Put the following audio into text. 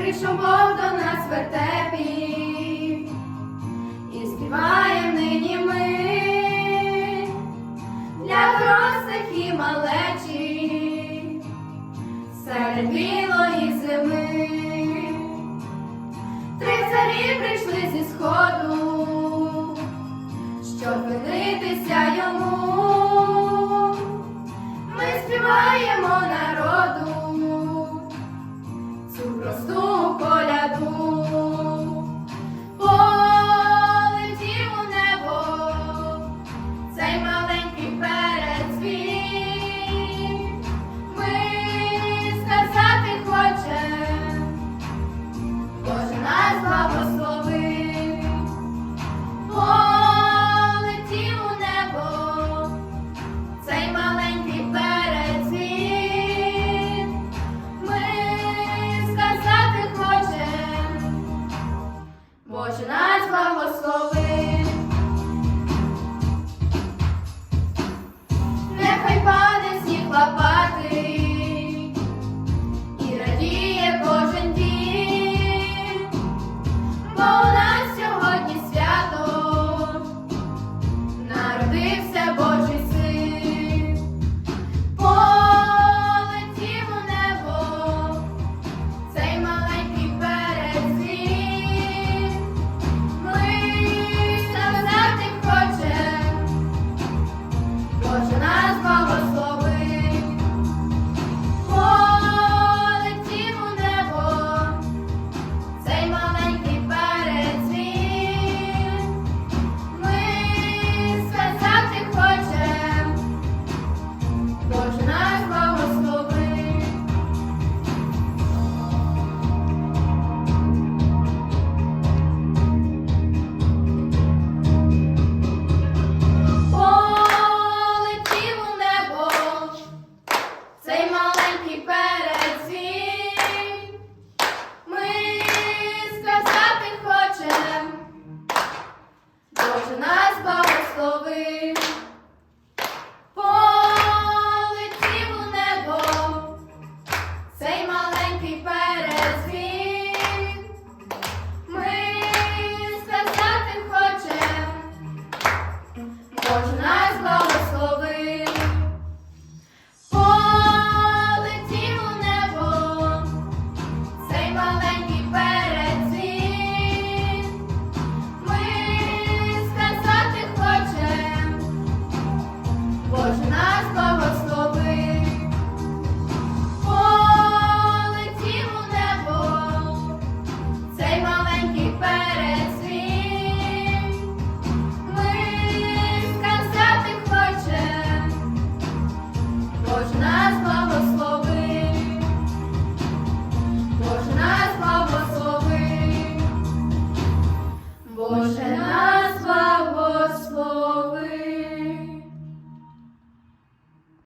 прийшов Бог до нас в вертепі, і співаєм нині ми для дорослих і малечі, серед білої зими, три царі прийшли зі сходу, щоб винитися йому. Ми співаємо народу. цю просту. emotional. Dios.